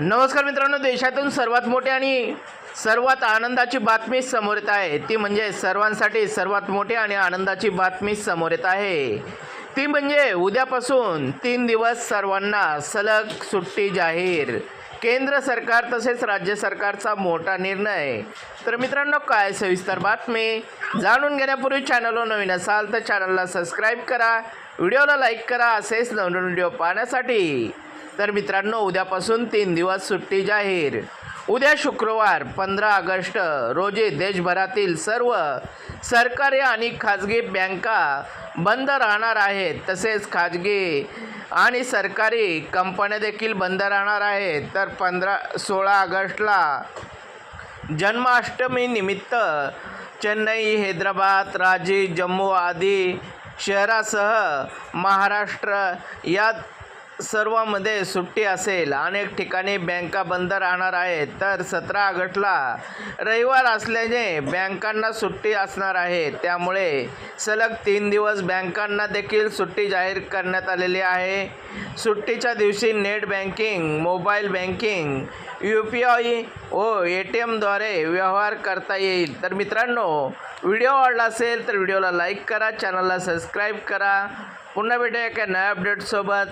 नमस्कार मित्रांनो देशातून सर्वात मोठी आणि सर्वात आनंदाची बातमी समोर येत आहे. ती म्हणजे सर्वांसाठी सर्वात मोठी आणि आनंदाची बातमी समोर येत आहे. ती म्हणजे उद्यापासून तीन दिवस सर्वांना सलग सुट्टी जाहीर. केंद्र सरकार तसेच राज्य सरकारचा मोठा निर्णय. तर मित्रांनो काय सविस्तर बातमी? जाणून घेण्यापूर्वी चॅनलवर नवीन असाल तर चॅनलला सबस्क्राईब करा. व्हिडिओला लाईक करा. असेच नवीन व्हिडिओ पाहण्यासाठी तर मित्रांनो उद्यापासून तीन दिवस सुट्टी जाहीर. उद्या शुक्रवार पंधरा ऑगस्ट रोजी देशभरातील सर्व सरकारी आणि खाजगी बँका बंद राहणार आहेत. तसेच खाजगी आणि सरकारी कंपन्या देखील बंद राहणार आहेत. तर पंधरा सोळा ऑगस्टला जन्माष्टमी निमित्त चेन्नई हैदराबाद रांची जम्मू आदी शहरासह महाराष्ट्र या सर्वांमध्ये सुट्टी असेल अनेक ठिकाणी बँका बंद राहणार आहेत तर सतरा ऑगस्टला रविवार असल्याने बँकांना सुट्टी असणार आहे. त्यामुळे सलग तीन दिवस बँकांना देखील सुट्टी जाहीर करण्यात आलेली आहे. सुट्टीच्या दिवशी net banking mobile banking U P I व ए टी एमद्वारे व्यवहार करता येईल. तर मित्रांनो व्हिडिओ आवडला असेल तर व्हिडिओला लाईक करा चॅनलला सबस्क्राईब करा. पुन्हा भेटूया एका नव्या अपडेटसोबत.